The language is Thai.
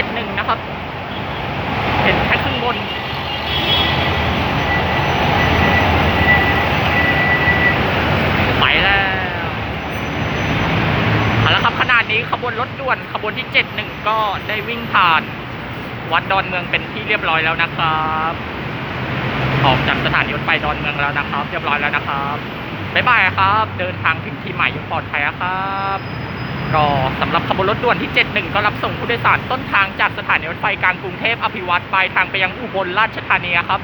จ็ดหนึ่งนะครับ เห็นแค่ขึ้นบนไปแล้วเอาละครับขนาดนี้ขบวนรถด่วนขบวนที่เจ็ดหนึ่งก็ได้วิ่งผ่าน วัดดอนเมืองเป็นที่เรียบร้อยแล้วนะครับออกจากสถานีรถไฟดอนเมืองแล้วนะครับ เรียบร้อยแล้วนะครับบ๊ายบายครับ เดินทางถึงที่ใหม่ยอย่างปลอดภัยครับ ก็สำหรับขบวนรถด่วนที่ 71 ก็รับส่งผู้โดยสารต้นทางจากสถานีรถไฟกลางกรุงเทพอภิวัตรปลายทางไปยังอุบลราชธานีครับ